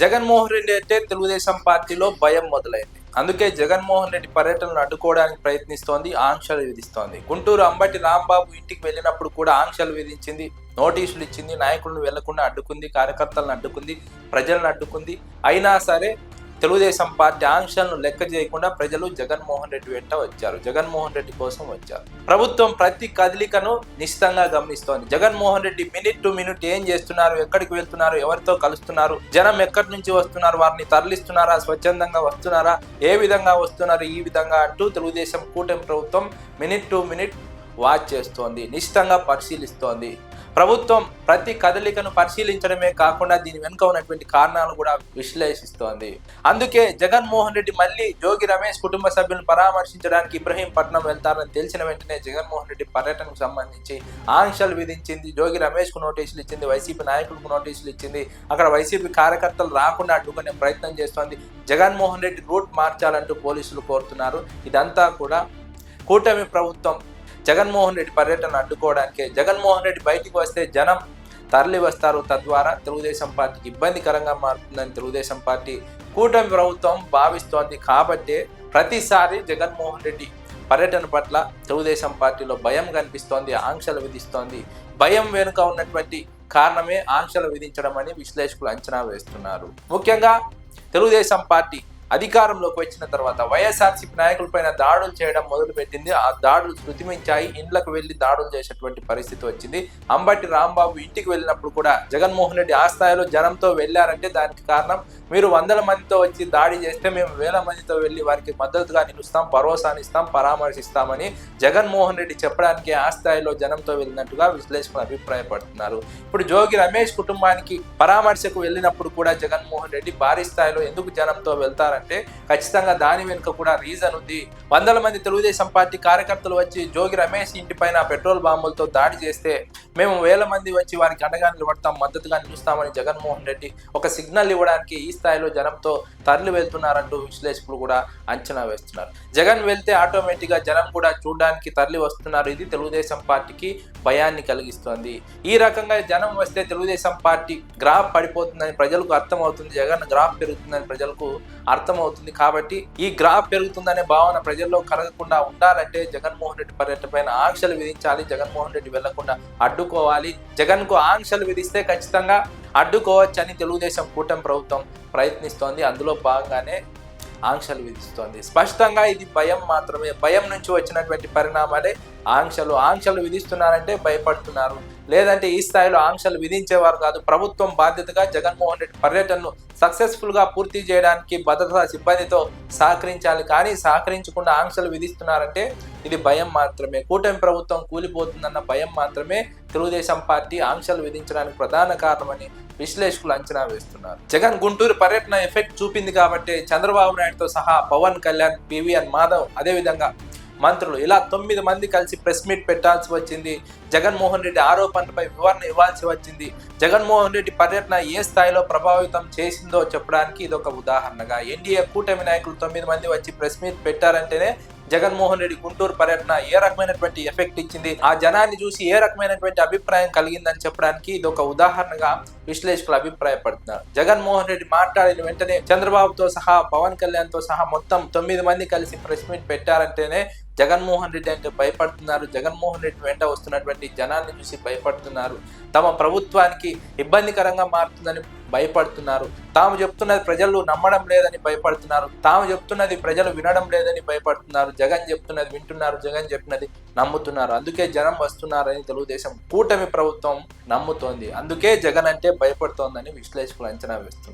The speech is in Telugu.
జగన్మోహన్ రెడ్డి అంటే తెలుగుదేశం పార్టీలో భయం మొదలైంది. అందుకే జగన్మోహన్ రెడ్డి పర్యటనను అడ్డుకోవడానికి ప్రయత్నిస్తోంది ఆంక్షలు విధిస్తోంది. గుంటూరు అంబటి రాంబాబు ఇంటికి వెళ్ళినప్పుడు కూడా ఆంక్షలు విధించింది నోటీసులు ఇచ్చింది నాయకులను వెళ్ళకుండా అడ్డుకుంది కార్యకర్తలను అడ్డుకుంది ప్రజలను అడ్డుకుంది. అయినా సరే తెలుగుదేశం పార్టీ ఆంక్షలను లెక్క చేయకుండా ప్రజలు జగన్మోహన్ రెడ్డి వెంట వచ్చారు. జగన్మోహన్ రెడ్డి కోసం వచ్చారు. ప్రభుత్వం ప్రతి కదలికను నిశ్చితంగా గమనిస్తోంది. Jaganmohan Reddy minute to minute ఏం చేస్తున్నారు ఎక్కడికి వెళ్తున్నారు ఎవరితో కలుస్తున్నారు జనం ఎక్కడి నుంచి వస్తున్నారు వారిని తరలిస్తున్నారా స్వచ్ఛందంగా వస్తున్నారా ఏ విధంగా వస్తున్నారు ఈ విధంగా అంటూ తెలుగుదేశం కూటమి ప్రభుత్వం మినిట్ టు మినిట్ వాచ్ చేస్తోంది. నిశ్చితంగా పరిశీలిస్తోంది. ప్రభుత్వం ప్రతి కదలికను పరిశీలించడమే కాకుండా దీని వెనుక ఉన్నటువంటి కారణాలు కూడా విశ్లేషిస్తోంది. అందుకే జగన్మోహన్ రెడ్డి మళ్ళీ జోగి రమేష్ కుటుంబ సభ్యులను పరామర్శించడానికి ఇబ్రహీంపట్నం వెళ్తారని తెలిసిన వెంటనే జగన్మోహన్ రెడ్డి పర్యటనకు సంబంధించి ఆంక్షలు విధించింది జోగి రమేష్కు నోటీసులు ఇచ్చింది వైసీపీ నాయకులకు నోటీసులు ఇచ్చింది. అక్కడ వైసీపీ కార్యకర్తలు రాకుండా అడ్డుకునే ప్రయత్నం చేస్తోంది. జగన్మోహన్ రెడ్డి రూట్ మార్చాలంటూ పోలీసులు కోరుతున్నారు. ఇదంతా కూడా కూటమి ప్రభుత్వం జగన్మోహన్ రెడ్డి పర్యటన అడ్డుకోవడానికే జగన్మోహన్ రెడ్డి బయటికి వస్తే జనం తరలి వస్తారు. తద్వారా తెలుగుదేశం పార్టీకి ఇబ్బందికరంగా మారుతుందని తెలుగుదేశం పార్టీ కూటమి ప్రభుత్వం భావిస్తోంది. కాబట్టే ప్రతిసారి జగన్మోహన్ రెడ్డి పర్యటన పట్ల తెలుగుదేశం పార్టీలో భయం కనిపిస్తోంది ఆంక్షలు విధిస్తోంది. భయం వెనుక ఉన్నటువంటి కారణమే ఆంక్షలు విధించడం అని విశ్లేషకులు అంచనా వేస్తున్నారు. ముఖ్యంగా తెలుగుదేశం పార్టీ అధికారంలోకి వచ్చిన తర్వాత వైఎస్ఆర్సీపీ నాయకులపైన దాడులు చేయడం మొదలుపెట్టింది. ఆ దాడులు శృతిమించాయి ఇండ్లకు వెళ్ళి దాడులు చేసేటువంటి పరిస్థితి వచ్చింది. అంబటి రాంబాబు ఇంటికి వెళ్ళినప్పుడు కూడా జగన్మోహన్ రెడ్డి ఆ స్థాయిలో జనంతో వెళ్ళారంటే దానికి కారణం మీరు వందల మందితో వచ్చి దాడి చేస్తే మేము వేల మందితో వెళ్ళి వారికి మద్దతుగా నిలుస్తాం భరోసాని ఇస్తాం పరామర్శిస్తామని జగన్మోహన్ రెడ్డి చెప్పడానికి ఆ స్థాయిలో జనంతో వెళ్ళినట్టుగా విశ్లేషకులు అభిప్రాయపడుతున్నారు. ఇప్పుడు జోగి రమేష్ కుటుంబానికి పరామర్శకు వెళ్ళినప్పుడు కూడా జగన్మోహన్ రెడ్డి భారీ స్థాయిలో ఎందుకు జనంతో చేస్తున్నారంటే ఖచ్చితంగా దాని వెనుక కూడా రీజన్ ఉంది. వందల మంది తెలుగుదేశం పార్టీ కార్యకర్తలు వచ్చి జోగి రమేష్ ఇంటిపైన పెట్రోల్ బాంబులతో దాడి చేస్తే మేము వేల మంది వచ్చి వారికి అండగా నిలబడతాం మద్దతుగా నిలుస్తామని జగన్మోహన్ రెడ్డి ఒక సిగ్నల్ ఇవ్వడానికి ఈ స్థాయిలో జనంతో తరలి వెళ్తున్నారంటూ విశ్లేషకులు కూడా అంచనా వేస్తున్నారు. జగన్ వెళ్తే ఆటోమేటిక్గా జనం కూడా చూడడానికి తరలి వస్తున్నారు. ఇది తెలుగుదేశం పార్టీకి భయాన్ని కలిగిస్తోంది. ఈ రకంగా జనం వస్తే తెలుగుదేశం పార్టీ గ్రాఫ్ పడిపోతుందని ప్రజలకు అర్థమవుతుంది. జగన్ గ్రాఫ్ పెరుగుతుందని ప్రజలకు అర్థమవుతుంది. కాబట్టి ఈ గ్రాఫ్ పెరుగుతుందనే భావన ప్రజల్లో కలగకుండా ఉండాలంటే జగన్మోహన్ రెడ్డి పర్యటన పైన ఆంక్షలు విధించాలి. జగన్మోహన్ రెడ్డి వెళ్ళకుండా అడ్డుకోవాలి. జగన్కు ఆంక్షలు విధిస్తే ఖచ్చితంగా అడ్డుకోవచ్చని తెలుగుదేశం కూటమి ప్రభుత్వం ప్రయత్నిస్తోంది. అందులో భాగంగానే ఆంక్షలు విధిస్తోంది. స్పష్టంగా ఇది భయం మాత్రమే. భయం నుంచి వచ్చినటువంటి పరిణామాలే ఆంక్షలు. ఆంక్షలు విధిస్తున్నారంటే భయపడుతున్నారు. లేదంటే ఈ స్థాయిలో ఆంక్షలు విధించేవారు కాదు. ప్రభుత్వం బాధ్యతగా జగన్మోహన్ రెడ్డి పర్యటనను సక్సెస్ఫుల్గా పూర్తి చేయడానికి భద్రతా సిబ్బందితో సహకరించాలి. కానీ సహకరించకుండా ఆంక్షలు విధిస్తున్నారంటే ఇది భయం మాత్రమే. కూటమి ప్రభుత్వం కూలిపోతుందన్న భయం మాత్రమే తెలుగుదేశం పార్టీ ఆంక్షలు విధించడానికి ప్రధాన కారణమని విశ్లేషకులు అంచనా వేస్తున్నారు. జగన్ గుంటూరు పర్యటన ఎఫెక్ట్ చూపింది కాబట్టి చంద్రబాబు నాయుడుతో సహా పవన్ కళ్యాణ్ పివిఎన్ మాధవ్ అదేవిధంగా మంత్రులు. ఇలా తొమ్మిది మంది కలిసి ప్రెస్ మీట్ పెట్టాల్సి వచ్చింది. జగన్మోహన్ రెడ్డి ఆరోపణలపై వివరణ ఇవ్వాల్సి వచ్చింది. జగన్మోహన్ రెడ్డి పర్యటన ఏ స్థాయిలో ప్రభావితం చేసిందో చెప్పడానికి ఇది ఒక ఉదాహరణగా. ఎన్డీఏ కూటమి నాయకులు తొమ్మిది మంది వచ్చి ప్రెస్ మీట్ పెట్టారంటేనే జగన్మోహన్ రెడ్డి గుంటూరు పర్యటన ఏ రకమైనటువంటి ఎఫెక్ట్ ఇచ్చింది? ఆ జనాన్ని చూసి ఏ రకమైనటువంటి అభిప్రాయం కలిగిందని చెప్పడానికి ఇది ఒక ఉదాహరణగా విశ్లేషకులు అభిప్రాయపడుతున్నారు. జగన్మోహన్ రెడ్డి మాట్లాడిన వెంటనే చంద్రబాబుతో సహా పవన్ కళ్యాణ్తో సహా మొత్తం తొమ్మిది మంది కలిసి ప్రెస్ మీట్ పెట్టారంటేనే జగన్మోహన్ రెడ్డి అంటే భయపడుతున్నారు జగన్మోహన్ రెడ్డి వెంట వస్తున్నటువంటి జనాన్ని చూసి భయపడుతున్నారు తమ ప్రభుత్వానికి ఇబ్బందికరంగా మారుతుందని భయపడుతున్నారు. తాము చెప్తున్నది ప్రజలు నమ్మడం లేదని భయపడుతున్నారు. తాము చెప్తున్నది ప్రజలు వినడం లేదని భయపడుతున్నారు. జగన్ చెప్తున్నది వింటున్నారు జగన్ చెప్పినది నమ్ముతున్నారు. అందుకే జనం వస్తున్నారని తెలుగుదేశం కూటమి ప్రభుత్వం నమ్ముతోంది. అందుకే జగన్ అంటే భయపడుతోందని విశ్లేషకులు అంచనా వేస్తున్నారు.